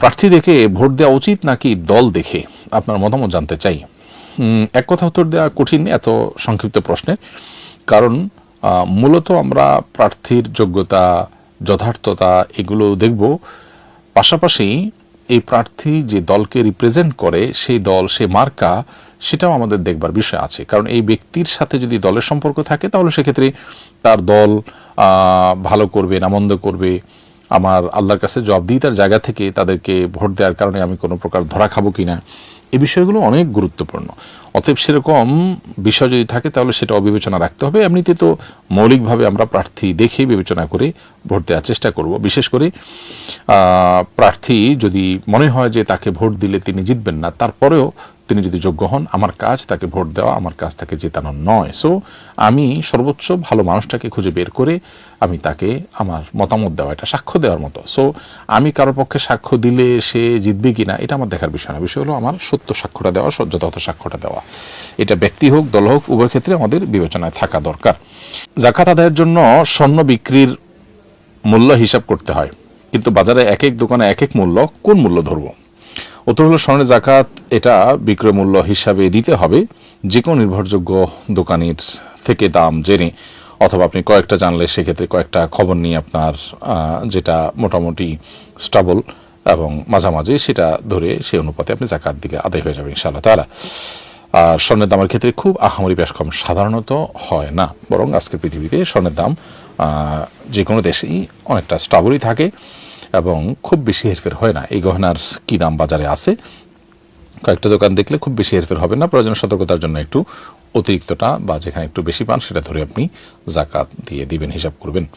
প্রার্থী দেখে ভোট দেওয়া উচিত নাকি দল দেখে? আপনার মতামত জানতে চাই। এক কথা উত্তর দেওয়া কঠিন, এত সংক্ষিপ্ত প্রশ্নে। কারণ মূলত আমরা প্রার্থীর যোগ্যতা, যথার্থতা এগুলো দেখব। পাশাপাশি এই প্রার্থী যে দলকে রিপ্রেজেন্ট করে, সেই দল, সে মার্কা, সেটাও আমাদের দেখবার বিষয় আছে। কারণ এই ব্যক্তির সাথে যদি দলের সম্পর্ক থাকে, তাহলে সেক্ষেত্রে তার দল ভালো করবে না মন্দ করবে। আমার আল্লাহর কাছে জব দিই তার জায়গা থেকে তাদেরকে ভোট দেওয়ার কারণে আমি কোনো প্রকার ধরা খাব কিনা এই বিষয়গুলো অনেক গুরুত্বপূর্ণ। অতএব সেরকম বিষয় যদি থাকে, তাহলে সেটা অবিবেচনা রাখতে হবে। এমনিতে তো মৌলিকভাবে আমরা প্রার্থী দেখে বিবেচনা করে ভোট দেওয়ার চেষ্টা করব। বিশেষ করে প্রার্থী যদি মনে হয় যে তাকে ভোট দিলে তিনি জিতবেন না, তারপরেও তিনি যদি যোগ্য হন, আমার কাজ তাকে ভোট দেওয়া, আমার কাজ তাকে জেতানো নয়। সো আমি সর্বোচ্চ ভালো মানুষটাকে খুঁজে বের করে আমি তাকে আমার মতামত দেওয়া, এটা সাক্ষ্য দেওয়ার মতো। সো আমি কারোর পক্ষে সাক্ষ্য দিলে সে জিতবে কিনা, এটা আমার দেখার বিষয় না। বিষয় হলো আমার সত্য সাক্ষ্যটা দেওয়া যথাযথ সাক্ষ্যটা দেওয়া। এটা ব্যক্তি হোক, দল হোক, উভয় ক্ষেত্রে আমাদের বিবেচনায় থাকা দরকার। জাকাত আদায়ের জন্য স্বর্ণ বিক্রির মূল্য হিসাব করতে হয়। কিন্তু বাজারে এক এক দোকানে এক এক মূল্য, কোন মূল্য ধরব? উত্তর হলো স্বর্ণের জাকাত, এটা বিক্রয় মূল্য হিসাবে দিতে হবে। যে কোনো নির্ভরযোগ্য দোকানের থেকে দাম জেনে, অথবা আপনি কয়েকটা জানলে সেক্ষেত্রে কয়েকটা খবর নিয়ে আপনার যেটা মোটামুটি স্টাবল এবং মাঝামাঝি, সেটা ধরে সেই অনুপাতে আপনি জাকাত দিলে আদায় হয়ে যাবে ইনশাআল্লাহ তালা আর স্বর্ণের দামের ক্ষেত্রে খুব আহামরি বেশ কম। সাধারণত হয় না। বরং আজকের পৃথিবীতে স্বর্ণের দাম যে কোনো দেশেই অনেকটা স্টাবলই থাকে এবং খুব বেশি হেরফের হয় না। এই গহনার কি দাম বাজারে আছে? কয়েকটা দোকান দেখলে খুব বেশি হেরফের হবে না। প্রয়োজন সতর্কতার জন্য একটু অতিরিক্তটা বা যেখানে একটু বেশি পান, সেটা ধরে আপনি জাকাত দিয়ে দিবেন, হিসাব করবেন।